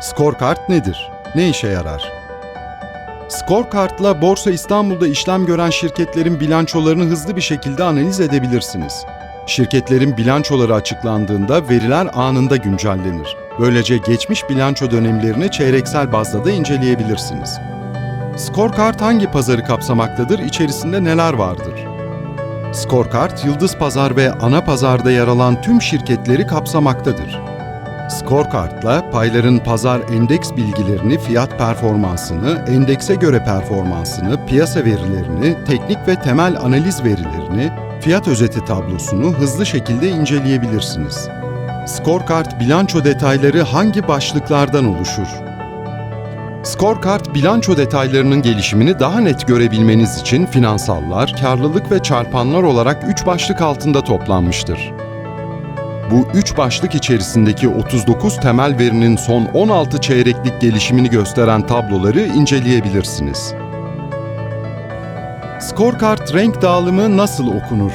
Scorecard nedir? Ne işe yarar? Scorecard'la Borsa İstanbul'da işlem gören şirketlerin bilançolarını hızlı bir şekilde analiz edebilirsiniz. Şirketlerin bilançoları açıklandığında veriler anında güncellenir. Böylece geçmiş bilanço dönemlerini çeyreksel bazda da inceleyebilirsiniz. Scorecard hangi pazarı kapsamaktadır, içerisinde neler vardır? Scorecard, Yıldız Pazar ve ana pazarda yer alan tüm şirketleri kapsamaktadır. Scorecard'la payların pazar endeks bilgilerini, fiyat performansını, endekse göre performansını, piyasa verilerini, teknik ve temel analiz verilerini, fiyat özeti tablosunu hızlı şekilde inceleyebilirsiniz. Scorecard bilanço detayları hangi başlıklardan oluşur? Scorecard bilanço detaylarının gelişimini daha net görebilmeniz için finansallar, karlılık ve çarpanlar olarak üç başlık altında toplanmıştır. Bu üç başlık içerisindeki 39 temel verinin son 16 çeyreklik gelişimini gösteren tabloları inceleyebilirsiniz. Scorecard renk dağılımı nasıl okunur?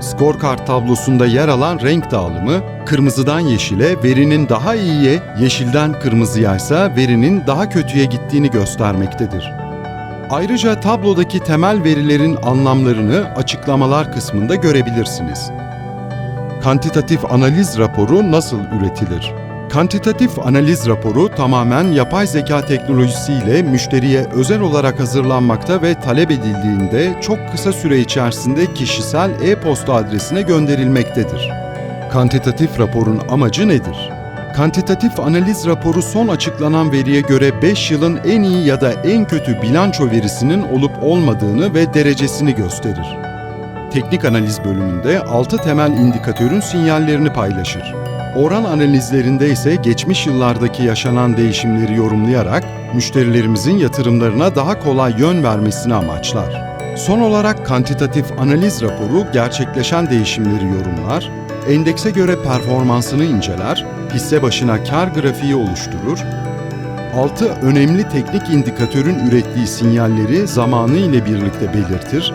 Scorecard tablosunda yer alan renk dağılımı, kırmızıdan yeşile verinin daha iyiye, yeşilden kırmızıya ise verinin daha kötüye gittiğini göstermektedir. Ayrıca tablodaki temel verilerin anlamlarını açıklamalar kısmında görebilirsiniz. Kantitatif analiz raporu nasıl üretilir? Kantitatif analiz raporu tamamen yapay zeka teknolojisiyle müşteriye özel olarak hazırlanmakta ve talep edildiğinde çok kısa süre içerisinde kişisel e-posta adresine gönderilmektedir. Kantitatif raporun amacı nedir? Kantitatif analiz raporu son açıklanan veriye göre 5 yılın en iyi ya da en kötü bilanço verisinin olup olmadığını ve derecesini gösterir. Teknik analiz bölümünde 6 temel indikatörün sinyallerini paylaşır. Oran analizlerinde ise geçmiş yıllardaki yaşanan değişimleri yorumlayarak müşterilerimizin yatırımlarına daha kolay yön vermesini amaçlar. Son olarak kantitatif analiz raporu gerçekleşen değişimleri yorumlar, endekse göre performansını inceler, hisse başına kar grafiği oluşturur, 6 önemli teknik indikatörün ürettiği sinyalleri zamanı ile birlikte belirtir,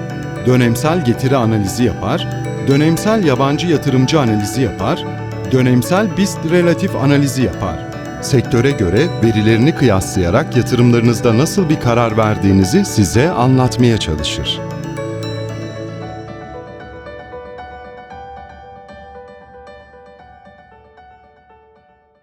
dönemsel getiri analizi yapar, dönemsel yabancı yatırımcı analizi yapar, dönemsel BIST relatif analizi yapar. Sektöre göre verilerini kıyaslayarak yatırımlarınızda nasıl bir karar verdiğinizi size anlatmaya çalışır.